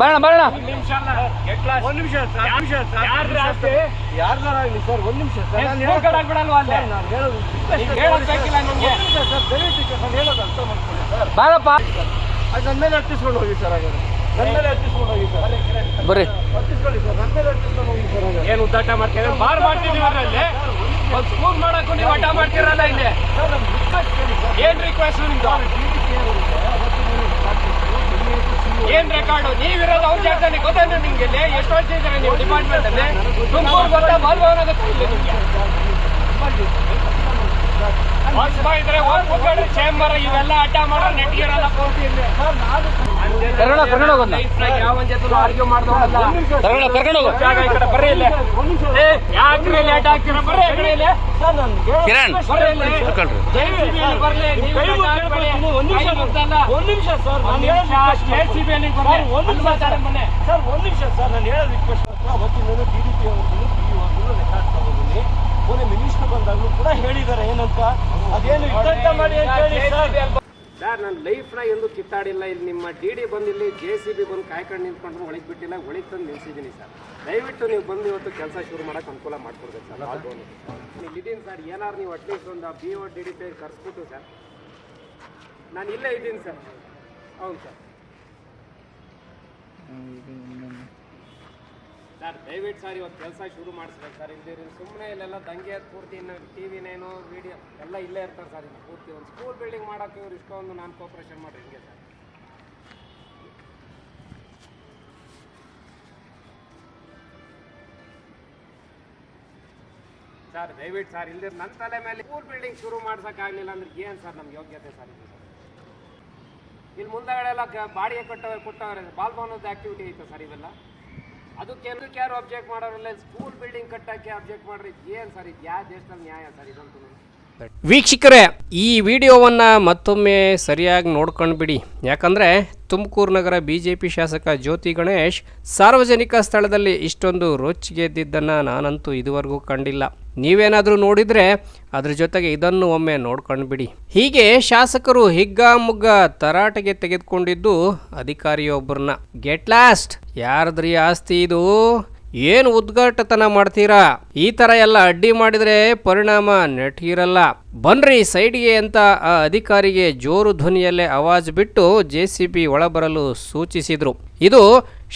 ಬರೋಣ ಬರೋಣ ಒಂದ್ ನಿಮಿಷ ಸರ್ ಒಂದ್ ನಿಮಿಷ ಸರ್ ಯಾರ್ದು ಆಸ್ತಿ? ಯಾರ್ದಾರಾಗ್ಲಿ ಸರ್. ಒಂದ್ ನಿಮಿಷ ಸರ್. ನಾನು ಅಲ್ಲೇ? ಹೇಳೋದು ಸರ್ ಬಾರಪ್ಪ. ಅದು ನನ್ನ ಮೇಲೆ ಹತ್ತಿಸ್ಕೊಂಡು ಹೋಗಿ ಸರ್ ಹಾಗಾದ್ರೆ. ನನ್ನ ಮೇಲೆ ಹತ್ತಿಸ್ಕೊಂಡು ಹೋಗಿ ಸರ್. ಬರ್ರಿ ಹತ್ತಿಸ್ಕೊಳ್ಳಿ ಸರ್ ನನ್ನ ಮೇಲೆ ಹತ್ತಿಸ್ಕೊಂಡು ಹೋಗಿ ಸರ್ ಏನು ಉದ್ದಾಟ ಮಾಡ್ತೀರಾ? ಬಾರ್ ಮಾಡ್ತೀನಿ ಅದ್ರಲ್ಲಿ. ಒಂದು ಸ್ಕೂಲ್ ಮಾಡಕ್ಕೂ ನೀವು ಅಡ್ಡ ಮಾಡ್ತೀರಲ್ಲ ಇಲ್ಲಿ. ಏನ್ ರಿಕ್ವೆಸ್ಟ್ ನಿಮ್ದು ಏನ್ ರೆಕಾರ್ಡು ಗೊತ್ತೇನು ನಿಮ್ಗೆ ಎಷ್ಟು ವರ್ಷ ನೀವು ಡಿಪಾರ್ಟ್ಮೆಂಟ್ ಅಲ್ಲಿ? ತುಮಕೂರು ಗೊತ್ತಾ ಬಾಲ್ಭವನ ಗೊತ್ತಾ ಹೋಗ್ ಚೇಂಬರ್ ಇವೆಲ್ಲ ಮಾಡೋ ಹೋಗ್, ಹೋಗ್, ಹೋಗು ಬರ್ರಿ ಇಲ್ಲ ಕಿರಣ್. ಒಂದ್ ನಿಮಿಷ ನಿಮಿಷ ಸರ್ ಒಂದ್ ನಿಮಿಷ ಬರ್ಲಿ. ಸರ್ ಒಂದ್ ನಿಮಿಷ ಸರ್ ನಾನು ಹೇಳೋದು ರಿಕ್ವೆಸ್ಟ್ ಅವತ್ತಿನ ಟಿ ಡಿ ಪಿ ಲೆಕ್ಕ ಹಾಕ್ತಾ ತಗೋತೀನಿ ಮೊನ್ನೆ ಮಿನಿಸ್ಟರ್ ಬಂದಾಗಲೂ ಕೂಡ ಹೇಳಿದ್ದಾರೆ. ಏನಂತ? ಅದೇನು ಇದ್ದಂತ ಮಾಡಿ ಅಂತ ಹೇಳಿ ಸರ್. ಸರ್ ಲೈಫ್ ಲೈಫ್ನ ಎಂದು ಕಿತ್ತಾಡಿಲ್ಲ. ಇಲ್ಲಿ ನಿಮ್ಮ ಡಿ ಡಿ ಬಂದು ಇಲ್ಲಿ ಜೆ ಸಿ ಬಿ ಬಂದು ಕಾಯ್ಕೊಂಡು ನಿಂತ್ಕೊಂಡ್ರು ಒಳಗೆ ಬಿಟ್ಟಿಲ್ಲ ಒಳಗೆ ತಂದು ನಿಲ್ಸಿದ್ದೀನಿ ಸರ್. ದಯವಿಟ್ಟು ನೀವು ಬಂದು ಇವತ್ತು ಕೆಲಸ ಶುರು ಮಾಡೋಕೆ ಅನುಕೂಲ ಮಾಡ್ಕೊಡ್ಬೇಕು ಸರ್ ನೀವು ಇದ್ದೀನಿ ಸರ್ ಏನಾರು ನೀವು ಅಟ್ಲೀಸ್ಟ್ ಒಂದು ಬಿ ಒ ಡಿ ಡಿ ಪೇ ಕರೆಸ್ಬಿಟ್ಟು ಸರ್. ನಾನು ಇಲ್ಲೇ ಇದ್ದೀನಿ ಸರ್. ಹೌದು ಸರ್. ಸರ್, ದಯವಿಟ್ಟು ಸರ್ ಇವತ್ತು ಕೆಲಸ ಶುರು ಮಾಡಿಸ್ಬೇಕು ಸರ್. ಇಲ್ಲಿ ಸುಮ್ಮನೆ ಇಲ್ಲೆಲ್ಲ ದಂಗೆ ಪೂರ್ತಿ ಇನ್ನು ಟಿ ವಿನೇನೋ ನೈನು ವಿಡಿಯೋ ಎಲ್ಲ ಇಲ್ಲೇ ಇರ್ತಾರೆ ಸರ್ ಇನ್ನು ಪೂರ್ತಿ. ಒಂದು ಸ್ಕೂಲ್ ಬಿಲ್ಡಿಂಗ್ ಮಾಡೋಕೆ ಇವ್ರು ಇಷ್ಟೊಂದು ನಾನು ಕೋಪ್ರೇಷನ್ ಮಾಡಿರಿ ಹಿಂಗೆ ಸರ್? ಸರ್, ದಯವಿಟ್ಟು ಸರ್ ಇಲ್ದಿರ ನನ್ನ ತಲೆ ಮೇಲೆ ಸ್ಕೂಲ್ ಬಿಲ್ಡಿಂಗ್ ಶುರು ಮಾಡ್ಸೋಕ್ಕಾಗಲಿಲ್ಲ ಅಂದ್ರೆ ಏನು ಸರ್ ನಮ್ಗೆ ಯೋಗ್ಯತೆ ಸರ್ ಇದು ಇಲ್ಲಿ ಮುಂದಗಡೆ ಎಲ್ಲ ಬಾಡಿಗೆ ಕೊಟ್ಟವ್ರೆ ಕೊಟ್ಟವ್ರೆ, ಬಾಲ್ ಭವನದ ಆಕ್ಟಿವಿಟಿ ಐತೆ ಸರ್ ಇವೆಲ್ಲ? ಅದಕ್ಕೆ ಏನಕ್ಕೆ ಯಾರು ಅಬ್ಜೆಕ್ಟ್ ಮಾಡೋರಲ್ಲ ಸ್ಕೂಲ್ ಬಿಲ್ಡಿಂಗ್ ಕಟ್ಟಕ್ಕೆ ಅಬ್ಜೆಕ್ಟ್ ಮಾಡ್ರಿ. ಏನು ಸರ್ ಇದು? ಯಾವ ದೇಶದಲ್ಲಿ ನ್ಯಾಯ ಸರ್ ಇದಂತೂ? ವೀಕ್ಷಕರೇ, ಈ ವಿಡಿಯೋವನ್ನು ಮತ್ತೊಮ್ಮೆ ಸರಿಯಾಗಿ ನೋಡ್ಕೊಂಡು ಬಿಡಿ. ಯಾಕಂದರೆ ತುಮಕೂರು ನಗರ ಬಿ ಜೆ ಪಿ ಶಾಸಕ ಜ್ಯೋತಿ ಗಣೇಶ್ ಸಾರ್ವಜನಿಕ ಸ್ಥಳದಲ್ಲಿ ಇಷ್ಟೊಂದು ರೊಚ್ಚಿಗೆದ್ದಿದ್ದನ್ನು ನಾನಂತೂ ಇದುವರೆಗೂ ಕಂಡಿಲ್ಲ. ನೀವೇನಾದರೂ ನೋಡಿದರೆ ಅದ್ರ ಜೊತೆಗೆ ಇದನ್ನು ಒಮ್ಮೆ ನೋಡ್ಕೊಂಡು ಬಿಡಿ. ಹೀಗೆ ಶಾಸಕರು ಹಿಗ್ಗಾಮುಗ್ಗ ತರಾಟೆಗೆ ತೆಗೆದುಕೊಂಡಿದ್ದು ಅಧಿಕಾರಿಯೊಬ್ಬರನ್ನ. Get lost! ಯಾರದ್ರಿ ಆಸ್ತಿ ಇದು? ಏನು ಉದ್ಘಾಟತನ ಮಾಡ್ತೀರಾ? ಈ ತರ ಎಲ್ಲ ಅಡ್ಡಿ ಮಾಡಿದರೆ ಪರಿಣಾಮ ನೆಟ್ಟಿರಲ್ಲ ಬನ್ರಿ ಸೈಡ್ಗೆ ಅಂತ ಆ ಅಧಿಕಾರಿಗೆ ಜೋರು ಧ್ವನಿಯಲ್ಲೇ ಆವಾಜ್ ಬಿಟ್ಟು ಜೆ ಸಿ ಬಿ ಒಳಬರಲು ಸೂಚಿಸಿದರು. ಇದು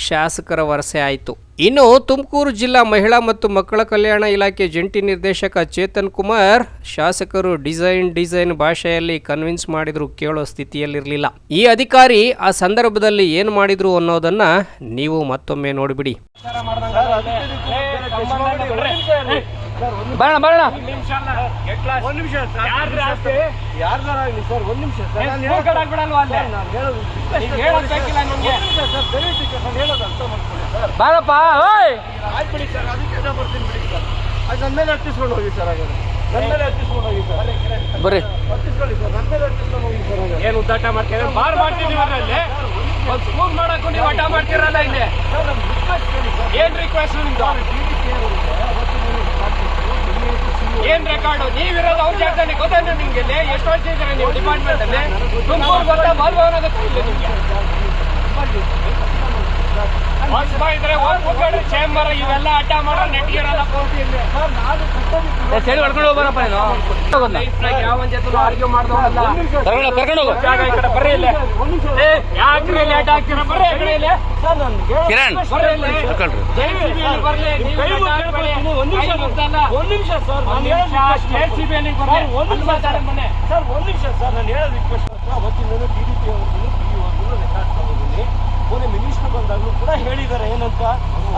ಶಾಸಕರ ವರಸೆ ಆಯಿತು. ಇನ್ನು ತುಮಕೂರು ಜಿಲ್ಲಾ ಮಹಿಳಾ ಮತ್ತು ಮಕ್ಕಳ ಕಲ್ಯಾಣ ಇಲಾಖೆ ಜಂಟಿ ನಿರ್ದೇಶಕ ಚೇತನ್ ಕುಮಾರ್ ಶಾಸಕರು ಡಿಸೈನ್ ಡಿಸೈನ್ ಭಾಷೆಯಲ್ಲಿ ಕನ್ವಿನ್ಸ್ ಮಾಡಿದ್ರು ಕೇಳೋ ಸ್ಥಿತಿಯಲ್ಲಿರಲಿಲ್ಲ. ಈ ಅಧಿಕಾರಿ ಆ ಸಂದರ್ಭದಲ್ಲಿ ಏನು ಮಾಡಿದ್ರು ಅನ್ನೋದನ್ನ ನೀವು ಮತ್ತೊಮ್ಮೆ ನೋಡಿಬಿಡಿ. ಬಾರಪ್ಪ ಓಯ್ ಆಯ್ತು ಬಿಡಿ ಸರ್ ಅದಕ್ಕೆ ಏನೋ ಬರ್ತೀನಿ ಬಿಡಿ ಸರ್ ಅದು ನನ್ನ ಮೇಲೆ ಹತ್ತಿಸ್ಕೊಂಡು ಹೋಗಿ ಸರ್ ಹಾಗಾದ್ರೆ ನನ್ನ ಮೇಲೆ ಹತ್ತಿಸ್ಕೊಂಡು ಹೋಗಿ ಸರ್ ಬರ್ರಿ ಹತ್ತಿಸ್ಕೊಳ್ಳಿ ಸರ್ ನನ್ನ ಮೇಲೆ ಹತ್ತಿಸ್ಕೊಂಡು ಹೋಗಿ ಸರ್ ಹಾಗಾದ್ರೆ ಏನ್ ಉದ್ದಾಟ ಮಾಡ್ತೀರಾ ಬಾರ್ ಮಾಡ್ತಿದೀವಿ ಅದ್ರಲ್ಲಿ ಒಂದು ಮಾಡಕ್ಕೂ ನೀವು ಅಡ್ಡ ಮಾಡ್ತಿರಲ್ಲ ಇಲ್ಲಿ ಏನು ರಿಕ್ವೆಸ್ಟ್ ನಿಮ್ದು ಏನ್ ರೆಕಾರ್ಡು ನೀವಿರೋದು ಅವ್ರ ಜಾಗದಲ್ಲಿ ಗೊತ್ತಾಯ್ತು ನಿಮ್ಗೆ ಇಲ್ಲಿ ಎಷ್ಟು ವರ್ಷ ಇದ್ದಾರೆ ನೀವು ಡಿಪಾರ್ಟ್ಮೆಂಟ್ ಅಲ್ಲಿ ತುಮಕೂರು ಗೊತ್ತಾ ಬಾಲ್ಭವನ ಗೊತ್ತಿಲ್ಲ ಇಲ್ಲಿ ನಿಮ್ಗೆ ಹೊಸ್ಬಾ ಇದ್ರೆ ಹೋಗ್ ಕೂತ್ಕೊಳ್ರಿ ಚೇಂಬರ್ ಇವೆಲ್ಲ ಅಡ್ಡ ಮಾಡೋ ಕಟ್ಟೋದಿತ್ತು ಸರಿ ಹೊಡ್ಕೊಂಡು ಹೋಗ್ಬಾರಪ್ಪ ನೀನು. ಜೊತೆ ಆರ್ಗ್ಯೂ ಮಾಡ್ದವಲ್ಲ ಕರ್ಕೊಂಡು ಕರ್ಕೊಂಡು ಹೋಗು. ಜಾಗ ಈ ಬರ್ರಿ ಇಲ್ಲ. ಏ, ಯಾಕ್ರಿ ಲೇಟ್ ಆಗ್ತೀರಾ ಬರ್ರಿ ಈ ಇಲ್ಲ ಇಲ್ಲಿ. ಸರ್ ನನ್ಗೆ ಕಿರಣ್ ಬರ್ರಿ ಕರ್ಕೊಳ್ರಿ ಇಲ್ಲಿ ಬರ್ಲಿ ನೀವು ಕೈ ಲೇಟ್ ಮುಗ್ದು ಆಗ್ಬೇಡಿ. ಕೇಳ್ಕೊಳ್ತೀನಿ. ಒಂದ್ ನಿಮಿಷ ಸರ್ ನಾನು ಒಂದ್ ಹೇಳೋದು ನಿಮಿಷ. request JCB ಅಲ್ಲಿ ಒಂದ್ ನಿಮಿಷ ಮಾತಾಡಿ ಮೊನ್ನೆ. ಸರ್ ಒಂದ್ ನಿಮಿಷ ಸರ್ ನಾನು ಹೇಳೋದು ರಿಕ್ವೆಸ್ಟ್ ಅವತ್ತಿನ ಡಿ ಡಿ ಪಿ ಅವ್ರಿಗೂ ರೆಕಾರ್ಡ್ ತಗೋತೀನಿ ಮೊನ್ನೆ ಮಿನಿಸ್ಟರ್ ಬಂದಾಗಲೂ ಕೂಡ ಹೇಳಿದ್ದಾರೆ ಏನಂತ?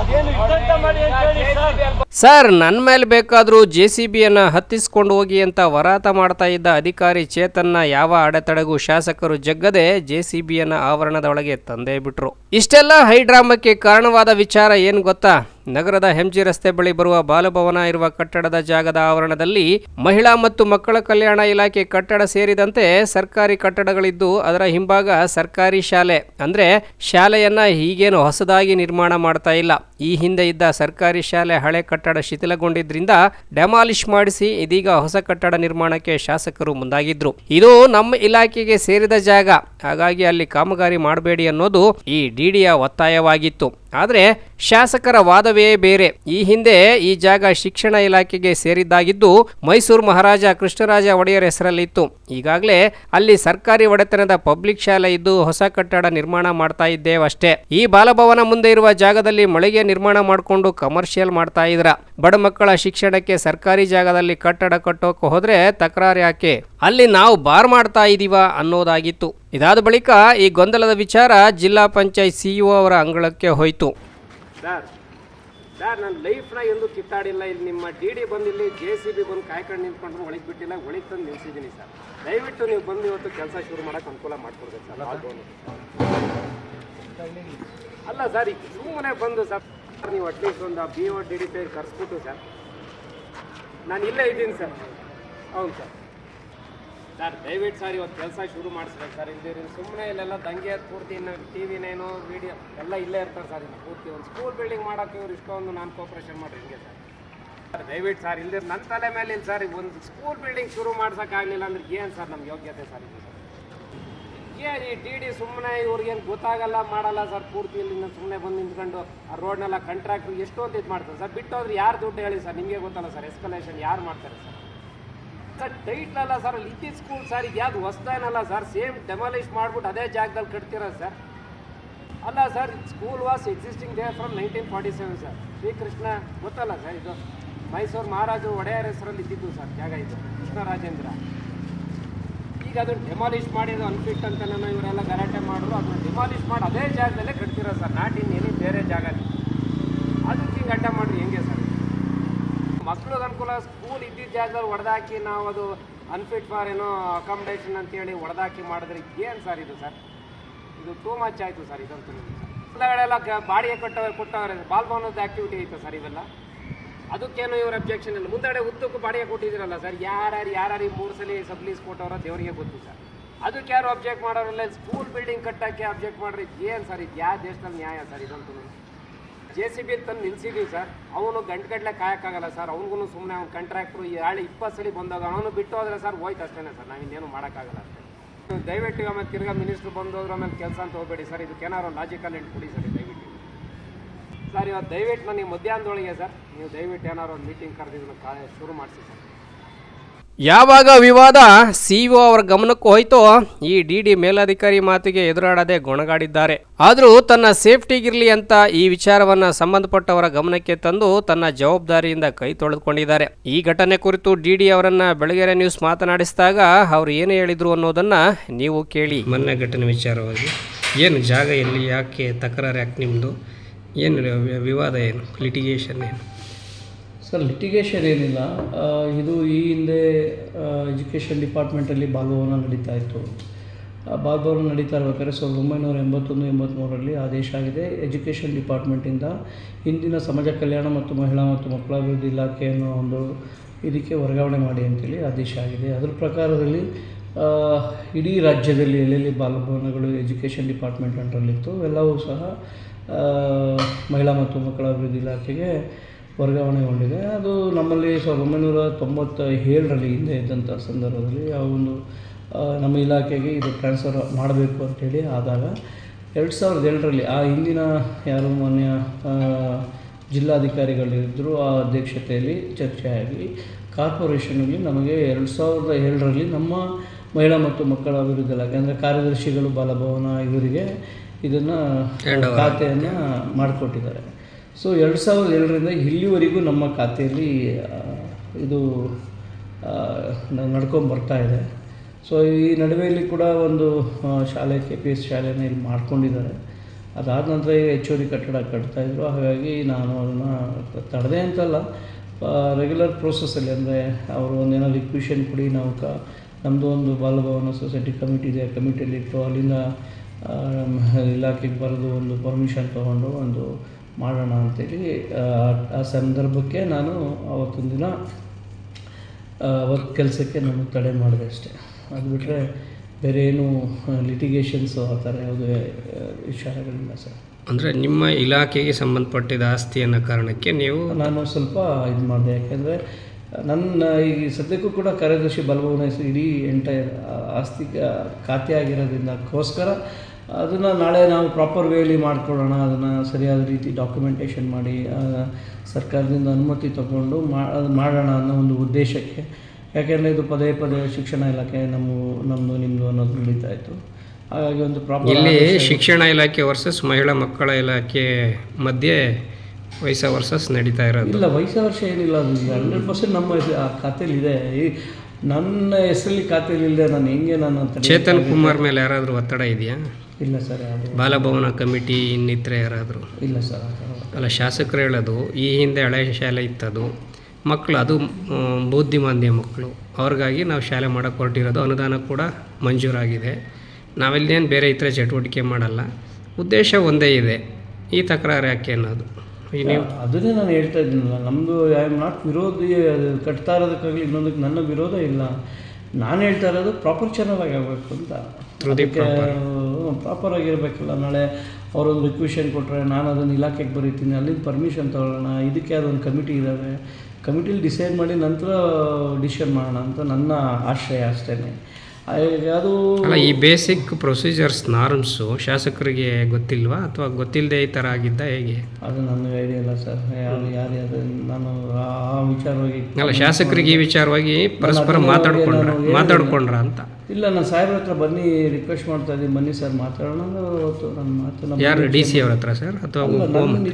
ಅದೇನು ಇದ್ದಂತ ಮಾಡಿ ಅಂತ ಹೇಳಿ ಸರ್. ಸರ್ ನನ್ನ ಮೇಲೆ ಬೇಕಾದರೂ ಜೆ ಸಿ ಬಿಯನ್ನು ಹತ್ತಿಸ್ಕೊಂಡು ಹೋಗಿ ಅಂತ ವರಾತ ಮಾಡ್ತಾ ಇದ್ದ ಅಧಿಕಾರಿ ಚೇತನ್ನ ಯಾವ ಅಡೆತಡೆಗೂ ಶಾಸಕರು ಜಗ್ಗದೆ ಜೆ ಸಿ ಬಿಯನ್ನು ಆವರಣದ ಒಳಗೆ ತಂದೇ ಬಿಟ್ರು. ಇಷ್ಟೆಲ್ಲ ಹೈಡ್ರಾಮಕ್ಕೆ ಕಾರಣವಾದ ವಿಚಾರ ಏನು ಗೊತ್ತಾ? ನಗರದ ಹೆಂಜಿ ರಸ್ತೆ ಬಳಿ ಬರುವ ಬಾಲಭವನ ಇರುವ ಕಟ್ಟಡದ ಜಾಗದ ಆವರಣದಲ್ಲಿ ಮಹಿಳಾ ಮತ್ತು ಮಕ್ಕಳ ಕಲ್ಯಾಣ ಇಲಾಖೆ ಕಟ್ಟಡ ಸೇರಿದಂತೆ ಸರ್ಕಾರಿ ಕಟ್ಟಡಗಳಿದ್ದು ಅದರ ಹಿಂಭಾಗ ಸರ್ಕಾರಿ ಶಾಲೆ. ಅಂದ್ರೆ ಶಾಲೆಯನ್ನ ಹೀಗೇನು ಹೊಸದಾಗಿ ನಿರ್ಮಾಣ ಮಾಡ್ತಾ ಇಲ್ಲ. ಈ ಹಿಂದೆ ಇದ್ದ ಸರ್ಕಾರಿ ಶಾಲೆ ಹಳೆ ಕಟ್ಟಡ ಶಿಥಿಲಗೊಂಡಿದ್ದರಿಂದ ಡೆಮಾಲಿಷ್ ಮಾಡಿಸಿ ಇದೀಗ ಹೊಸ ಕಟ್ಟಡ ನಿರ್ಮಾಣಕ್ಕೆ ಶಾಸಕರು ಮುಂದಾಗಿದ್ರು. ಇದು ನಮ್ಮ ಇಲಾಖೆಗೆ ಸೇರಿದ ಜಾಗ. ಹಾಗಾಗಿ ಅಲ್ಲಿ ಕಾಮಗಾರಿ ಮಾಡಬೇಡಿ ಅನ್ನೋದು ಈ ಡಿಡಿಯ ಒತ್ತಾಯವಾಗಿತ್ತು. ಆದರೆ ಶಾಸಕರ ವಾದವೇ ಬೇರೆ. ಈ ಹಿಂದೆ ಈ ಜಾಗ ಶಿಕ್ಷಣ ಇಲಾಖೆಗೆ ಸೇರಿದ್ದಾಗಿದ್ದು ಮೈಸೂರು ಮಹಾರಾಜ ಕೃಷ್ಣರಾಜ ಒಡೆಯರ್ ಹೆಸರಲ್ಲಿತ್ತು. ಈಗಾಗಲೇ ಅಲ್ಲಿ ಸರ್ಕಾರಿ ಒಡೆತನದ ಪಬ್ಲಿಕ್ ಶಾಲೆ ಇದ್ದು ಹೊಸ ಕಟ್ಟಡ ನಿರ್ಮಾಣ ಮಾಡ್ತಾ ಇದ್ದೇವಷ್ಟೇ. ಈ ಬಾಲಭವನ ಮುಂದೆ ಇರುವ ಜಾಗದಲ್ಲಿ ಮಳಿಗೆ ನಿರ್ಮಾಣ ಮಾಡಿಕೊಂಡು ಕಮರ್ಷಿಯಲ್ ಮಾಡ್ತಾ ಇದ್ರ. ಬಡ ಮಕ್ಕಳ ಶಿಕ್ಷಣಕ್ಕೆ ಸರ್ಕಾರಿ ಜಾಗದಲ್ಲಿ ಕಟ್ಟಡ ಕಟ್ಟೋಕೆ ಹೋದ್ರೆ ತಕರಾರು ಯಾಕೆ? ಅಲ್ಲಿ ನಾವು ಬಾರ್ ಮಾಡ್ತಾ ಇದೀವ ಅನ್ನೋದಾಗಿತ್ತು. ಇದಾದ ಬಳಿಕ ಈ ಗೊಂದಲದ ವಿಚಾರ ಜಿಲ್ಲಾ ಪಂಚಾಯತ್ ಸಿಇಒ ಅವರ ಅಂಗಳಕ್ಕೆ ಹೋಯಿತು. ಸರ್ ಸರ್ ನನ್ನ ಲೈಫ್ನ ಎಂದು ಕಿತ್ತಾಡಿಲ್ಲ. ಇಲ್ಲಿ ನಿಮ್ಮ ಡಿ ಡಿ ಬಂದು, ಇಲ್ಲಿ ಜೆ ಸಿ ಬಿ ಬಂದು ಕಾಯ್ಕೊಂಡು ನಿಂತ್ಕೊಂಡ್ರು ಒಳಗೆ ಬಿಟ್ಟಿಲ್ಲ. ಒಳಗೆ ತಂದು ನಿಲ್ಸಿದ್ದೀನಿ ಸರ್. ದಯವಿಟ್ಟು ನೀವು ಬಂದು ಇವತ್ತು ಕೆಲಸ ಶುರು ಮಾಡೋಕೆ ಅನುಕೂಲ ಮಾಡಿಕೊಡ್ಬೇಕು ಸರ್. ಅಲ್ಲ ಸರ್ ಸುಮ್ಮನೆ ಬಂದು ಸರ್ ನೀವು ಅಟ್ಲೀಸ್ಟ್ ಒಂದು ಬಿ ಓ ಡಿ ಡಿ ಪೇರ್ ಕರೆಸ್ಬಿಟ್ಟು ಸರ್. ನಾನು ಇಲ್ಲೇ ಇದ್ದೀನಿ ಸರ್. ಹೌದು ಸರ್. ಸರ್, ದಯವಿಟ್ಟು ಸರ್, ಇವತ್ತು ಕೆಲಸ ಶುರು ಮಾಡಿಸ್ಬೇಕು ಸರ್. ಇಲ್ಲಿ ಸುಮ್ಮನೆ ಇಲ್ಲೆಲ್ಲ ದಂಗೆ ಪೂರ್ತಿ ಇನ್ನು ಟಿ ವಿನೇನು ವಿಡಿಯೋ ಎಲ್ಲ ಇಲ್ಲೇ ಇರ್ತಾರೆ ಸರ್ ಇನ್ನು ಪೂರ್ತಿ. ಒಂದು ಸ್ಕೂಲ್ ಬಿಲ್ಡಿಂಗ್ ಮಾಡೋಕ್ಕೆ ಇವ್ರು ಇಷ್ಟೊಂದು ನಾನು ಕೋಪ್ರೇಷನ್ ಮಾಡಿರಿ ಹಿಂಗೆ ಸರ್. ಸರ್, ದಯವಿಟ್ಟು ಸರ್ ಇಲ್ದಿರ ನನ್ನ ತಲೆ ಮೇಲೆ ಇಲ್ಲ ಸರ್. ಒಂದು ಸ್ಕೂಲ್ ಬಿಲ್ಡಿಂಗ್ ಶುರು ಮಾಡ್ಸೋಕ್ಕಾಗಲಿಲ್ಲ ಅಂದ್ರೆ ಏನು ಸರ್ ನಮ್ಗೆ ಯೋಗ್ಯತೆ ಸರ್ ಇದು? ಸರ್ ಏನು ಈ ಟಿ ಡಿ ಸುಮ್ಮನೆ ಇವ್ರಿಗೇನು ಗೊತ್ತಾಗಲ್ಲ, ಮಾಡಲ್ಲ ಸರ್, ಪೂರ್ತಿ ಇಲ್ಲಿಂದ ಸುಮ್ಮನೆ ಬಂದು ನಿಂತ್ಕೊಂಡು ಆ ರೋಡ್ನೆಲ್ಲ ಎಷ್ಟು ಅಂತ ಇದು ಮಾಡ್ತಾರೆ. ಸರ್, ಬಿಟ್ಟೋದ್ರೆ ಯಾರು ದುಡ್ಡು ಹೇಳಿ ಸರ್? ನಿಮಗೆ ಗೊತ್ತಲ್ಲ ಸರ್ ಎಸ್ಕಲೇಷನ್ ಯಾರು ಮಾಡ್ತಾರೆ ಸರ್? ಸರ್ ಟೈಟ್ಲ್ ಅಲ್ಲ ಸರ್, ಅಲ್ಲಿ ಇದ್ದಿದ್ದ ಸ್ಕೂಲ್ ಸರ್ ಇದು ಯಾವ್ದು ಹೊಸ್ದೇನಲ್ಲ ಸರ್ ಸೇಮ್ ಡೆಮಾಲಿಷ್ ಮಾಡ್ಬಿಟ್ಟು ಅದೇ ಜಾಗದಲ್ಲಿ ಕಟ್ತೀರಾ ಸರ್. ಅಲ್ಲ sir school was existing day from nineteen forty seven sir Srikrishna, ಗೊತ್ತಲ್ಲ ಸರ್ ಇದು? ಮೈಸೂರು ಮಹಾರಾಜರು ಒಡೆಯರ್ ಹೆಸರಲ್ಲಿ ಇದ್ದಿದ್ದು ಸರ್, ಜಾಗ ಇದು. ಕೃಷ್ಣರಾಜೇಂದ್ರ. ಈಗ ಅದನ್ನು ಮಾಡಿ ಅದು ಅನ್ಫಿಟ್ ಅಂತ ನಾನು ಇವರೆಲ್ಲ ಗಲಾಟೆ ಮಾಡಿದ್ರು, ಅದನ್ನು ಡಿಮಾಲಿಷ್ ಮಾಡಿ ಅದೇ ಜಾಗದಲ್ಲೇ ಕಟ್ತೀರ ಸರ್. ನಾಟ್ ಇನ್ ಎನಿ ಬೇರೆ ಜಾಗ ಅದಕ್ಕೆ ಹಿಂಗೆ ಅಡ್ಡ ಮಾಡಿರಿ, ಹೆಂಗೆ ಸರ್? ಮಕ್ಕಳದ ಅನುಕೂಲ ಸ್ಕೂಲ್ ಇದ್ದಿದ್ದ ಜಾಗದಲ್ಲಿ ಹೊಡೆದಾಕಿ ನಾವು ಅದು ಅನ್ಫಿಟ್ ಫಾರ್ ಏನೋ ಅಕಾಮಡೇಷನ್ ಅಂತೇಳಿ ಹೊಡೆದಾಕಿ ಮಾಡಿದ್ರೆ ಏನು ಸರ್ ಇದು ಸರ್? ಇದು ಟೂ ಮಚ್ ಆಯಿತು ಸರ್, ಇದಂತೂ ಮುಂದಗಡೆಲ್ಲ ಎಲ್ಲ ಬಾಡಿಗೆ ಕೊಟ್ಟವ್ರೆ ಕೊಟ್ಟವ್ರೆ ಬಾಲ್ ಭವನದ ಆ್ಯಕ್ಟಿವಿಟಿ ಐತೆ ಸರ್ ಇವೆಲ್ಲ ಅದಕ್ಕೇನು ಇವ್ರ ಅಬ್ಜೆಕ್ಷನ್ ಇಲ್ಲ ಮುಂದಡೆ ಉದ್ದಕ್ಕೂ ಬಾಡಿಗೆ ಕೊಟ್ಟಿದ್ದೀರಲ್ಲ ಸರ್. ಯಾರ್ಯಾರು ಯಾರ್ಯಾರು ಮೂರು ಸಲ ಸಬ್ಲೀಸ್ ಕೊಟ್ಟವರ ದೇವರಿಗೆ ಗೊತ್ತು ಸರ್. ಅದಕ್ಕೆ ಯಾರು ಅಬ್ಜೆಕ್ಟ್ ಮಾಡೋರಲ್ಲ? ಸ್ಕೂಲ್ ಬಿಲ್ಡಿಂಗ್ ಕಟ್ಟಕ್ಕೆ ಅಬ್ಜೆಕ್ಟ್ ಮಾಡ್ರಿ. ಏನು ಸರ್ ಇದು? ಯಾವ ದೇಶದಲ್ಲಿ ನ್ಯಾಯ ಸರ್ ಇದಂತೂ? ಜೆ ಸಿ ಬಿ ತಂದು ನಿಲ್ಸಿದ್ದೀವಿ ಸರ್. ಅವನು ಗಂಟೆಗಟ್ಟಲೆ ಕಾಯಕ್ಕಾಗಲ್ಲ ಸರ್. ಅವ್ನಿಗೂ ಸುಮ್ಮನೆ ಅವ್ನು ಕಾಂಟ್ರಾಕ್ಟ್ರು ಯಾಳೆ ಇಪ್ಪತ್ತು ಸಲ ಬಂದಾಗ ಅವನು ಬಿಟ್ಟು ಹೋದ್ರೆ ಸರ್ ಹೋಯ್ತು ಅಷ್ಟೇ ಸರ್. ನಾವಿನ್ನೇನು ಮಾಡೋಕ್ಕಾಗಲ್ಲ ಅಷ್ಟೇ. ನೀವು ದಯವಿಟ್ಟು ಆಮೇಲೆ ತಿರ್ಗಾ ಮಿನಿಸ್ಟ್ರು ಬಂದೋದ್ರ ಆಮೇಲೆ ಕೆಲಸ ಅಂತ ಹೋಗಬೇಡಿ ಸರ್. ಇದಕ್ಕೇನಾರು ಲಾಜಿಕಲ್ ಎಂಟು ಕೊಡಿ ಸರ್ ದಯವಿಟ್ಟು ಸರ್ ಇವತ್ತು ದಯವಿಟ್ಟು ನನಗೆ ಮಧ್ಯಾಹ್ನದೊಳಗೆ ಸರ್. ನೀವು ದಯವಿಟ್ಟು ಏನಾರು ಒಂದು ಮೀಟಿಂಗ್ ಕರೆದಿದ್ದನ್ನು ಕಾ ಶುರು ಮಾಡಿಸಿ ಸರ್. ಯಾವಾಗ ವಿವಾದ ಸಿಇಒ ಅವರ ಗಮನಕ್ಕೂ ಹೋಯ್ತೋ ಈ ಡಿ ಡಿ ಮೇಲಾಧಿಕಾರಿ ಮಾತಿಗೆ ಎದುರಾಡದೆ ಗೊಣಗಾಡಿದ್ದಾರೆ. ಆದರೂ ತನ್ನ ಸೇಫ್ಟಿಗಿರಲಿ ಅಂತ ಈ ವಿಚಾರವನ್ನ ಸಂಬಂಧಪಟ್ಟವರ ಗಮನಕ್ಕೆ ತಂದು ತನ್ನ ಜವಾಬ್ದಾರಿಯಿಂದ ಕೈ ತೊಳೆದುಕೊಂಡಿದ್ದಾರೆ. ಈ ಘಟನೆ ಕುರಿತು ಡಿ ಡಿ ಅವರನ್ನ ಬೆಳಗೆರೆ ನ್ಯೂಸ್ ಮಾತನಾಡಿಸಿದಾಗ ಅವರು ಏನು ಹೇಳಿದ್ರು ಅನ್ನೋದನ್ನ ನೀವು ಕೇಳಿ. ಮೊನ್ನೆ ಘಟನೆ ವಿಚಾರವಾಗಿ ಏನು ಜಾಗ ಎಲ್ಲಿ ಯಾಕೆ ತಕರಾರು ಯಾಕೆ ನಿಮ್ಮದು ಏನು ವಿವಾದ ಏನು? ಲಿಟಿಗೇಷನ್ ಏನು? ಸರ್ ಲಿಟಿಗೇಷನ್ ಏನಿಲ್ಲ. ಇದು ಈ ಹಿಂದೆ ಎಜುಕೇಷನ್ ಡಿಪಾರ್ಟ್ಮೆಂಟಲ್ಲಿ ಬಾಲಭವನ ನಡೀತಾ ಇತ್ತು. ಬಾಲಭವನ ನಡೀತಾ ಇರ್ಬೇಕಾದ್ರೆ ಸಾವಿರದ ಒಂಬೈನೂರ ಎಂಬತ್ತೊಂದು ಎಂಬತ್ತ್ಮೂರರಲ್ಲಿ ಆದೇಶ ಆಗಿದೆ. ಎಜುಕೇಷನ್ ಡಿಪಾರ್ಟ್ಮೆಂಟಿಂದ ಹಿಂದಿನ ಸಮಾಜ ಕಲ್ಯಾಣ ಮತ್ತು ಮಹಿಳಾ ಮತ್ತು ಮಕ್ಕಳ ಅಭಿವೃದ್ಧಿ ಇಲಾಖೆ ಅನ್ನೋ ಒಂದು ಇದಕ್ಕೆ ವರ್ಗಾವಣೆ ಮಾಡಿ ಅಂತೇಳಿ ಆದೇಶ ಆಗಿದೆ. ಅದರ ಪ್ರಕಾರದಲ್ಲಿ ಇಡೀ ರಾಜ್ಯದಲ್ಲಿ ಎಲ್ಲೆಲ್ಲಿ ಬಾಲಭವನಗಳು ಎಜುಕೇಷನ್ ಡಿಪಾರ್ಟ್ಮೆಂಟ್ ಅಂಡರಲ್ಲಿತ್ತು ಎಲ್ಲವೂ ಸಹ ಮಹಿಳಾ ಮತ್ತು ಮಕ್ಕಳ ಅಭಿವೃದ್ಧಿ ಇಲಾಖೆಗೆ ವರ್ಗಾವಣೆಗೊಂಡಿದೆ ಅದು ನಮ್ಮಲ್ಲಿ ಸಾವಿರದ ಒಂಬೈನೂರ ತೊಂಬತ್ತ ಏಳರಲ್ಲಿ ಹಿಂದೆ ಇದ್ದಂಥ ಸಂದರ್ಭದಲ್ಲಿ ಆ ಒಂದು ನಮ್ಮ ಇಲಾಖೆಗೆ ಇದು ಟ್ರಾನ್ಸ್ಫರ್ ಮಾಡಬೇಕು ಅಂತೇಳಿ ಆದಾಗ ಎರಡು ಸಾವಿರದ ಏಳರಲ್ಲಿ ಆ ಹಿಂದಿನ ಯಾರು ಮಾನ್ಯ ಜಿಲ್ಲಾಧಿಕಾರಿಗಳಿದ್ದರು ಆ ಅಧ್ಯಕ್ಷತೆಯಲ್ಲಿ ಚರ್ಚೆಯಾಗಿ ಕಾರ್ಪೊರೇಷನ್ಗೆ ನಮಗೆ ಎರಡು ಸಾವಿರದ ಏಳರಲ್ಲಿ ನಮ್ಮ ಮಹಿಳಾ ಮತ್ತು ಮಕ್ಕಳ ಅಭಿವೃದ್ಧಿ ಇಲಾಖೆ ಅಂದರೆ ಕಾರ್ಯದರ್ಶಿಗಳು, ಬಾಲಭವನ, ಇವರಿಗೆ ಇದನ್ನು ಖಾತೆಯನ್ನು ಮಾಡಿಕೊಟ್ಟಿದ್ದಾರೆ. ಸೊ ಎರಡು ಸಾವಿರದ ಏಳರಿಂದ ಇಲ್ಲಿವರೆಗೂ ನಮ್ಮ ಖಾತೆಯಲ್ಲಿ ಇದು ನಡ್ಕೊಂಡು ಬರ್ತಾ ಇದೆ. ಸೊ ಈ ನಡುವೆಯಲ್ಲಿ ಕೂಡ ಒಂದು ಶಾಲೆ ಕೆ ಪಿ ಎಸ್ ಶಾಲೆನ ಇಲ್ಲಿ ಮಾಡ್ಕೊಂಡಿದ್ದಾರೆ. ಅದಾದ ನಂತರ ಡಿ ಕಟ್ಟಡ ಕಟ್ತಾಯಿದ್ರು ಹಾಗಾಗಿ ನಾನು ಅದನ್ನು ತಡದೆ ಅಂತಲ್ಲ. ರೆಗ್ಯುಲರ್ ಪ್ರೋಸೆಸ್ಸಲ್ಲಿ ಅಂದರೆ ಅವರು ಒಂದೇನೋ ರಿಕ್ವಿಷನ್ ಕೊಡಿ ನಾವು ಕ ನಮ್ಮದು ಒಂದು ಬಾಲಭವನ ಸೊಸೈಟಿ ಕಮಿಟಿ ಇದೆ ಕಮಿಟಿಯಲ್ಲಿಟ್ಟು ಅಲ್ಲಿಂದ ಇಲಾಖೆಗೆ ಬರೆದು ಒಂದು ಪರ್ಮಿಷನ್ ತೊಗೊಂಡು ಒಂದು ಮಾಡೋಣ ಅಂತೇಳಿ ಆ, ಸಂದರ್ಭಕ್ಕೆ ನಾನು ಅವತ್ತೊಂದು ದಿನ ಅವತ್ತು ಕೆಲಸಕ್ಕೆ ನಾನು ತಡೆ ಮಾಡಿದೆ ಅಷ್ಟೇ. ಅದು ಬಿಟ್ಟರೆ ಬೇರೆ ಏನು ಲಿಟಿಗೇಷನ್ಸು ಆ ಥರ ಯಾವುದೇ ವಿಚಾರಗಳಿಲ್ಲ ಸರ್. ಅಂದರೆ ನಿಮ್ಮ ಇಲಾಖೆಗೆ ಸಂಬಂಧಪಟ್ಟಿದ ಆಸ್ತಿ ಅನ್ನೋ ಕಾರಣಕ್ಕೆ ನೀವು ನಾನು ಸ್ವಲ್ಪ ಇದು ಮಾಡಿದೆ. ಯಾಕೆಂದರೆ ನನ್ನ ಈ ಸದ್ಯಕ್ಕೂ ಕೂಡ ಕಾರ್ಯದರ್ಶಿ ಬಲಭವನ ಇಡೀ ಎಂಟೈರ್ ಆಸ್ತಿ ಖಾತೆ ಆಗಿರೋದ್ರಿಂದಕ್ಕೋಸ್ಕರ ಅದನ್ನು ನಾಳೆ ನಾವು ಪ್ರಾಪರ್ ವೇಲಿ ಮಾಡ್ಕೊಳ್ಳೋಣ ಅದನ್ನು ಸರಿಯಾದ ರೀತಿ ಡಾಕ್ಯುಮೆಂಟೇಷನ್ ಮಾಡಿ ಸರ್ಕಾರದಿಂದ ಅನುಮತಿ ತಗೊಂಡು ಮಾ ಅದು ಮಾಡೋಣ ಅನ್ನೋ ಒಂದು ಉದ್ದೇಶಕ್ಕೆ. ಯಾಕೆಂದರೆ ಇದು ಪದೇ ಪದೇ ಶಿಕ್ಷಣ ಇಲಾಖೆ ನಮ್ಮ ನಮ್ಮದು ನಿಮ್ಮದು ಅನ್ನೋದು ನಡೀತಾ ಇತ್ತು. ಹಾಗಾಗಿ ಒಂದು ಪ್ರಾಪರ್ ಇಲ್ಲಿ ಶಿಕ್ಷಣ ಇಲಾಖೆ ವರ್ಸಸ್ ಮಹಿಳಾ ಮಕ್ಕಳ ಇಲಾಖೆ ಮಧ್ಯೆ ವಯಸ್ಸ ವರ್ಸಸ್ ನಡೀತಾ ಇರೋದು. ಇಲ್ಲ ವಯಸ್ಸ ವರ್ಷ ಏನಿಲ್ಲ ಅದು ಹಂಡ್ರೆಡ್ ಪರ್ಸೆಂಟ್ ನಮ್ಮ ಖಾತೆಯಲ್ಲಿ ಆ ಈ ನನ್ನ ಹೆಸರಲ್ಲಿ ಖಾತೆಯಲ್ಲಿ ಇಲ್ಲದೆ ನಾನು ಹೆಂಗೆ ನಾನು ಅಂತ ಚೇತನ್ ಕುಮಾರ್ ಮೇಲೆ ಯಾರಾದರೂ ಒತ್ತಡ ಇದೆಯಾ? ಇಲ್ಲ ಸರ್ ಅದು ಬಾಲಭವನ ಕಮಿಟಿ ಇನ್ನಿತರೆ ಯಾರಾದರೂ? ಇಲ್ಲ ಸರ್ ಆ ಥರ ಅಲ್ಲ ಶಾಸಕರು ಹೇಳೋದು ಈ ಹಿಂದೆ ಹಳೆ ಶಾಲೆ ಇತ್ತದು ಮಕ್ಕಳು ಅದು ಮ್, ಬುದ್ಧಿಮಾಂದ್ಯ ಮಕ್ಕಳು ಅವ್ರಿಗಾಗಿ ನಾವು ಶಾಲೆ ಮಾಡೋಕ್ಕೆ ಹೊರಟಿರೋದು ಅನುದಾನ ಕೂಡ ಮಂಜೂರಾಗಿದೆ. ನಾವಿಲ್ಲೇನು ಬೇರೆ ಇತರ ಚಟುವಟಿಕೆ ಮಾಡಲ್ಲ. ಉದ್ದೇಶ ಒಂದೇ ಇದೆ ಈ ತಕರಾರು ಯಾಕೆ ಅನ್ನೋದು. ಅದನ್ನೇ ನಾನು ಹೇಳ್ತಾ ಇದ್ದೀನಲ್ಲ ನಮ್ಮದು ಐ ಆಮ್ ನಾಟ್ ವಿರೋಧಿ ಅದು ಕಟ್ತಾ ಇರೋದಕ್ಕಾಗಲಿ ಇನ್ನೊಂದಕ್ಕೆ ನನ್ನ ವಿರೋಧ ಇಲ್ಲ. ನಾನು ಹೇಳ್ತಾ ಇರೋದು ಪ್ರಾಪರ್ ಚೆನ್ನಾಗಿ ಆಗಬೇಕು ಅಂತ. ಅದಕ್ಕೆ ಪ್ರಾಪರ್ ಆಗಿರಬೇಕಲ್ಲ. ನಾಳೆ ಅವರೊಂದು ರಿಕ್ವೆಷನ್ ಕೊಟ್ಟರೆ ನಾನು ಅದನ್ನು ಇಲಾಖೆಗೆ ಬರೀತೀನಿ ಅಲ್ಲಿಂದ ಪರ್ಮಿಷನ್ ತೊಗೊಳ್ಳೋಣ ಇದಕ್ಕೆ ಅದೊಂದು ಕಮಿಟಿ ಇದ್ದಾವೆ ಕಮಿಟಿಲಿ ಡಿಸೈಡ್ ಮಾಡಿ ನಂತರ ಡಿಸಿಷನ್ ಮಾಡೋಣ ಅಂತ ನನ್ನ ಆಶ್ರಯ ಅಷ್ಟೇ ಅದು ಅಲ್ಲ ಈ ಬೇಸಿಕ್ ಪ್ರೊಸೀಜರ್ಸ್ ನಾರ್ಮ್ಸು ಶಾಸಕರಿಗೆ ಗೊತ್ತಿಲ್ವಾ? ಅಥವಾ ಗೊತ್ತಿಲ್ಲದೆ ಈ ಥರ ಆಗಿದ್ದ ಹೇಗೆ? ಅದು ನನಗೆ ಐಡಿಯಾ ಇಲ್ಲ ಸರ್ ಯಾರು ಯಾರು ನಾನು ಆ ವಿಚಾರವಾಗಿ ಅಲ್ಲ ಶಾಸಕರಿಗೆ ಈ ವಿಚಾರವಾಗಿ ಪರಸ್ಪರ ಮಾತಾಡ್ಕೊಂಡ್ರ ಮಾತಾಡ್ಕೊಂಡ್ರ ಅಂತ. ಇಲ್ಲ ನಾನು ಸಾಹೇಬ್ರ ಹತ್ರ ಬನ್ನಿ ರಿಕ್ವೆಸ್ಟ್ ಮಾಡ್ತಾ ಇದ್ದೀನಿ. ಬನ್ನಿ ಸರ್ ಮಾತಾಡೋಣ. ಅವತ್ತು ನನ್ನ ಮಾತು ಯಾರು ಡಿ ಸಿ ಅವ್ರ ಹತ್ರ ಸರ್ ಅಥವಾ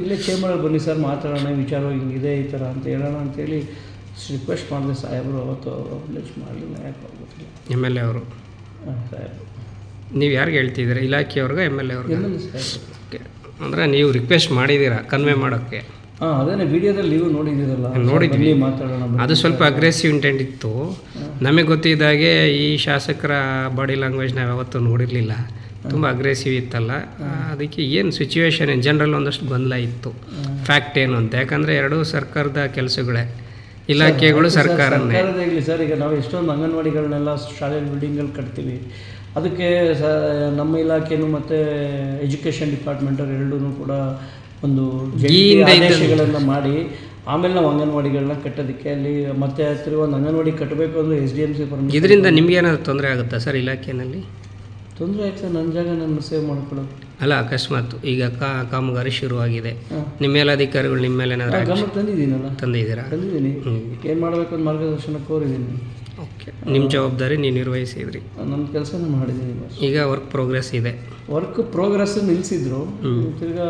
ಇಲ್ಲೇ ಚೇಂಬರಲ್ಲಿ ಬನ್ನಿ ಸರ್ ಮಾತಾಡೋಣ. ವಿಚಾರವಾಗಿ ಹಿಂಗಿದೆ ಈ ಥರ ಅಂತ ಹೇಳೋಣ ಅಂತೇಳಿ ರಿಕ್ವೆಸ್ಟ್ ಮಾಡಿದೆ ಸಾಹೇಬರು ಅವತ್ತು ಅಪ್ಲೇಚ್ ಮಾಡಲಿಲ್ಲ ಯಾಕೆ ಗೊತ್ತಿಲ್ಲ ಎಂ ಎಲ್ ಎ ಅವರು? ಸಾಹೇಬರು ನೀವು ಯಾರಿಗೆ ಹೇಳ್ತಿದ್ದೀರಾ? ಇಲಾಖೆಯವ್ರಿಗೆ ಎಂ ಎಲ್ ಎ ಅವ್ರಿಗೆ? ಸಾಹೇಬರು ಓಕೆ. ಅಂದರೆ ನೀವು ರಿಕ್ವೆಸ್ಟ್ ಮಾಡಿದ್ದೀರಾ ಕನ್ವೆ ಮಾಡೋಕ್ಕೆ? ಹಾಂ ಅದೇನೇ ವಿಡಿಯೋದಲ್ಲಿ ನೀವು ನೋಡಿದ್ದೀರಲ್ಲ ನೋಡಿದ್ವಿ. ಮಾತಾಡೋಣ ಅದು ಸ್ವಲ್ಪ ಅಗ್ರೆಸಿವ್ ಇಂಟೆಂಟ್ ಇತ್ತು. ನಮಗೆ ಗೊತ್ತಿದ್ದಾಗೆ ಈ ಶಾಸಕರ ಬಾಡಿ ಲ್ಯಾಂಗ್ವೇಜ್ ನಾವು ಯಾವತ್ತೂ ನೋಡಿರಲಿಲ್ಲ. ತುಂಬ ಅಗ್ರೆಸಿವ್ ಇತ್ತಲ್ಲ. ಅದಕ್ಕೆ ಏನು ಸಿಚುವೇಶನ್ ಇನ್ ಜನರಲ್ ಒಂದಷ್ಟು ಗೊಂದಲ ಇತ್ತು. ಫ್ಯಾಕ್ಟ್ ಏನು ಅಂತ. ಯಾಕಂದರೆ ಎರಡೂ ಸರ್ಕಾರದ ಕೆಲಸಗಳೇ. ಇಲಾಖೆಗಳು ಸರ್ಕಾರನೇ. ಇರಲಿ ಸರ್ ಈಗ ನಾವು ಎಷ್ಟೊಂದು ಅಂಗನವಾಡಿಗಳನ್ನೆಲ್ಲ ಶಾಲೆ ಬಿಲ್ಡಿಂಗಲ್ಲಿ ಕಟ್ತೀವಿ. ಅದಕ್ಕೆ ಸ ನಮ್ಮ ಇಲಾಖೆಯೂ ಮತ್ತು ಎಜುಕೇಷನ್ ಡಿಪಾರ್ಟ್ಮೆಂಟವ್ರು ಎರಡೂ ಕೂಡ ಒಂದು ಆದೇಶಗಳನ್ನು ಮಾಡಿ ಆಮೇಲೆ ನಾವು ಅಂಗನವಾಡಿಗಳನ್ನ ಕಟ್ಟೋದಕ್ಕೆ ಅಲ್ಲಿ ಮತ್ತೆ ಹತ್ತಿರ ಒಂದು ಅಂಗನವಾಡಿ ಕಟ್ಟಬೇಕು ಅಂದರೆ ಎಸ್ ಡಿ ಎಂ ಸಿ ಇದರಿಂದ ಇದರಿಂದ ನಿಮ್ಗೇನಾದ್ರು ತೊಂದರೆ ಆಗುತ್ತಾ ಸರ್ ಇಲಾಖೆಯಲ್ಲಿ ತೊಂದರೆ ಆಯ್ತು? ಸರ್ ನನ್ನ ಜಾಗ ನನ್ನ ಸೇವ್ ಮಾಡ್ಕೊಳ್ಳೋದು. ಅಲ್ಲ ಅಕಸ್ಮಾತ್. ಈಗ ಕಾ ಕಾಮಗಾರಿ ಶುರುವಾಗಿದೆ. ನಿಮ್ಮ ಮೇಲಧಿಕಾರಿಗಳು ನಿಮ್ಮ ಮೇಲೆ ಏನಾದ್ರು ಗಮನ ತಂದಿದ್ದೀನಲ್ಲ? ತಂದಿದ್ದೀರಾ? ತಂದಿದ್ದೀನಿ. ಏನು ಮಾಡಬೇಕು ಅಂತ ಮಾರ್ಗದರ್ಶನ ಕೋರಿದ್ದೀನಿ. ಓಕೆ. ನಿಮ್ಮ ಜವಾಬ್ದಾರಿ ನೀವು ನಿರ್ವಹಿಸಿದ್ರಿ. ನನ್ನ ಕೆಲಸ ಮಾಡಿದ್ದೀನಿ ಈಗ ವರ್ಕ್ ಪ್ರೋಗ್ರೆಸ್ ಇದೆ. ವರ್ಕ್ ಪ್ರೋಗ್ರೆಸ್ ನಿಲ್ಲಿಸಿದ್ರು ತಿರ್ಗಾ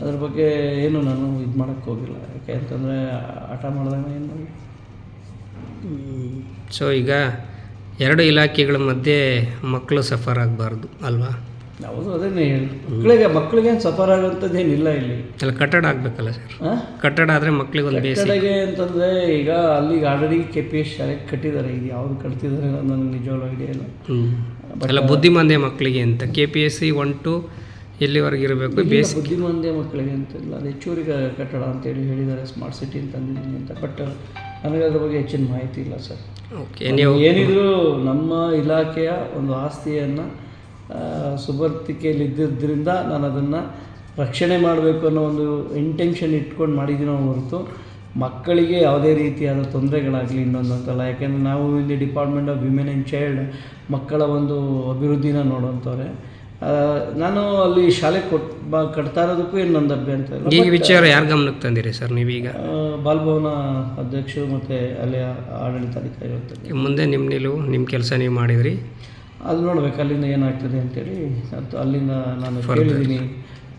ಅದ್ರ ಬಗ್ಗೆ ಏನು ನಾನು ಇದು ಮಾಡೋಕ್ಕೆ ಹೋಗಿಲ್ಲ. ಯಾಕೆ ಅಂತಂದರೆ ಆಟ ಮಾಡಿದಾಗ ಏನು ಮಾಡಿ ಸೊ ಈಗ ಎರಡು ಇಲಾಖೆಗಳ ಮಧ್ಯೆ ಮಕ್ಕಳು ಸಫರ್ ಆಗಬಾರ್ದು ಅಲ್ವಾ? ಹೌದು ಅದನ್ನೇ ಹೇಳಿ. ಮಕ್ಕಳಿಗೆ ಮಕ್ಕಳಿಗೇನು ಸಫರ್ ಆಗುವಂಥದ್ದೇನಿಲ್ಲ ಇಲ್ಲಿ ಅಲ್ಲ ಕಟ್ಟಡ ಆಗಬೇಕಲ್ಲ ಸರ್ ಕಟ್ಟಡ ಆದರೆ ಮಕ್ಕಳಿಗೆ ಒಂದು ಬೇಸಿಗೆ ಅಂತಂದರೆ ಈಗ ಅಲ್ಲಿಗೆ ಆಲ್ರೆಡಿ ಕೆ ಪಿ ಎಸ್ ಶಾಲೆ ಕಟ್ಟಿದ್ದಾರೆ. ಇದು ಯಾವ್ದು ಕಟ್ತಿದ್ದಾರೆ ಅನ್ನೋದು ನನಗೆ ನಿಜವಾಗ್ಲೂ ಐಡಿಯಾ ಇಲ್ಲ. ಹ್ಞೂ ಅಲ್ಲ ಬುದ್ಧಿಮಾಂದ್ಯ ಮಕ್ಕಳಿಗೆ ಅಂತ K P S C one two ಎಲ್ಲಿವರೆಗೆ ಇರಬೇಕು? ಬೇಸಿ ಬುದ್ಧಿಮಾಂದ್ಯ ಮಕ್ಕಳಿಗೆ ಅಂತಿಲ್ಲ ಅದು ಹೆಚ್ಚುವರಿ ಕಟ್ಟಡ ಅಂತೇಳಿ ಹೇಳಿದ್ದಾರೆ. ಸ್ಮಾರ್ಟ್ ಸಿಟಿ ಅಂತ ಅಂದಿದ್ದೀನಿ ಅಂತ. ಬಟ್ ನನಗೆ ಅದ್ರ ಬಗ್ಗೆ ಹೆಚ್ಚಿನ ಮಾಹಿತಿ ಇಲ್ಲ ಸರ್. ಓಕೆ ನೀವು ಏನಿದ್ರು ನಮ್ಮ ಇಲಾಖೆಯ ಒಂದು ಆಸ್ತಿಯನ್ನು ಸುಭರ್ತಿಕೆಯಲ್ಲಿ ಇದ್ದಿದ್ದರಿಂದ ನಾನು ಅದನ್ನು ರಕ್ಷಣೆ ಮಾಡಬೇಕು ಅನ್ನೋ ಒಂದು ಇಂಟೆನ್ಷನ್ ಇಟ್ಕೊಂಡು ಮಾಡಿದ್ದೀನೋ ಹೊರತು ಮಕ್ಕಳಿಗೆ ಯಾವುದೇ ರೀತಿಯಾದ ತೊಂದರೆಗಳಾಗಲಿ ಇನ್ನೊಂದು ಅಂತಲ್ಲ. ಯಾಕೆಂದರೆ ನಾವು ಇಲ್ಲಿ department of women and child ಮಕ್ಕಳ ಒಂದು ಅಭಿವೃದ್ಧಿನ ನೋಡೋಂಥವ್ರೆ ಆ, ನಾನು ಅಲ್ಲಿ ಶಾಲೆ ಕೊಟ್ ಕಟ್ತಾ ಇರೋದಕ್ಕೂ ಏನು ನಂದು ಅಭ್ಯಂತರ ಇಲ್ಲ. ಈ ವಿಚಾರ ಯಾರು ಗಮನಕ್ಕೆ ತಂದಿರಿ ಸರ್ ನೀವೀಗ? ಬಾಲ್ಭವನ ಅಧ್ಯಕ್ಷರು ಮತ್ತು ಅಲ್ಲಿಯ ಆಡಳಿತಾಧಿಕಾರಿ ಮುಂದೆ ನಿಮ್ಮ ನಿಲುವು ನಿಮ್ಮ ಕೆಲಸ ನೀವು ಮಾಡಿದ್ರಿ. ಅದು ನೋಡ್ಬೇಕು ಅಲ್ಲಿಂದ ಏನಾಗ್ತದೆ ಅಂತೇಳಿ. ಅಥವಾ ಅಲ್ಲಿಂದ ನಾನು ಕೇಳಿದ್ದೀನಿ.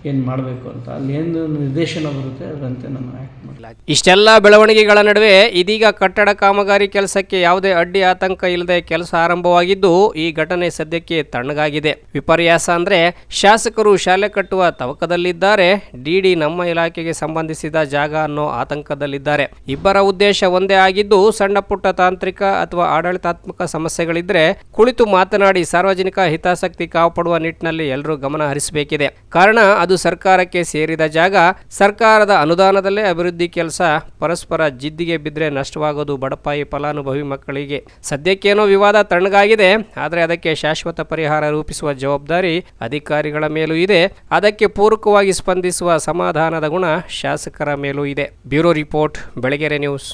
ಏನು ಮಾಡಬೇಕು ಅಂತ. ಅಲ್ಲಿ ಏನು ನಿರ್ದೇಶನ ಬರುತ್ತೆ ಅದರಂತೆ ನಾನು ಆ್ಯಕ್ಟ್ ಮಾಡಿ ಇಷ್ಟೆಲ್ಲ ಬೆಳವಣಿಗೆಗಳ ನಡುವೆ ಇದೀಗ ಕಟ್ಟಡ ಕಾಮಗಾರಿ ಕೆಲಸಕ್ಕೆ ಯಾವುದೇ ಅಡ್ಡಿ ಆತಂಕ ಇಲ್ಲದೆ ಕೆಲಸ ಆರಂಭವಾಗಿದ್ದು ಈ ಘಟನೆ ಸದ್ಯಕ್ಕೆ ತಣ್ಣಗಾಗಿದೆ. ವಿಪರ್ಯಾಸ ಅಂದರೆ ಶಾಸಕರು ಶಾಲೆ ಕಟ್ಟುವ ತವಕದಲ್ಲಿದ್ದಾರೆ. ಡಿಡಿ ನಮ್ಮ ಇಲಾಖೆಗೆ ಸಂಬಂಧಿಸಿದ ಜಾಗ ಅನ್ನೋ ಆತಂಕದಲ್ಲಿದ್ದಾರೆ. ಇಬ್ಬರ ಉದ್ದೇಶ ಒಂದೇ ಆಗಿದ್ದು ಸಣ್ಣ ಪುಟ್ಟ ತಾಂತ್ರಿಕ ಅಥವಾ ಆಡಳಿತಾತ್ಮಕ ಸಮಸ್ಯೆಗಳಿದ್ರೆ ಕುಳಿತು ಮಾತನಾಡಿ ಸಾರ್ವಜನಿಕ ಹಿತಾಸಕ್ತಿ ಕಾಪಾಡುವ ನಿಟ್ಟಿನಲ್ಲಿ ಎಲ್ಲರೂ ಗಮನ ಹರಿಸಬೇಕಿದೆ. ಕಾರಣ ಅದು ಅದು ಸರ್ಕಾರಕ್ಕೆ ಸೇರಿದ ಜಾಗ ಸರ್ಕಾರದ ಅನುದಾನದಲ್ಲೇ ಅಭಿವೃದ್ಧಿ ಕೆಲಸ, ಪರಸ್ಪರ ಜಿದ್ದಿಗೆ ಬಿದ್ದರೆ ನಷ್ಟವಾಗೋದು ಬಡಪಾಯಿ ಫಲಾನುಭವಿ ಮಕ್ಕಳಿಗೆ. ಸದ್ಯಕ್ಕೇನೋ ವಿವಾದ ತಣ್ಣಗಾಗಿದೆ, ಆದರೆ ಅದಕ್ಕೆ ಶಾಶ್ವತ ಪರಿಹಾರ ರೂಪಿಸುವ ಜವಾಬ್ದಾರಿ ಅಧಿಕಾರಿಗಳ ಮೇಲೂ ಇದೆ. ಅದಕ್ಕೆ ಪೂರಕವಾಗಿ ಸ್ಪಂದಿಸುವ ಸಮಾಧಾನದ ಗುಣ ಶಾಸಕರ ಮೇಲೂ ಇದೆ. Bureau report, Belagere news.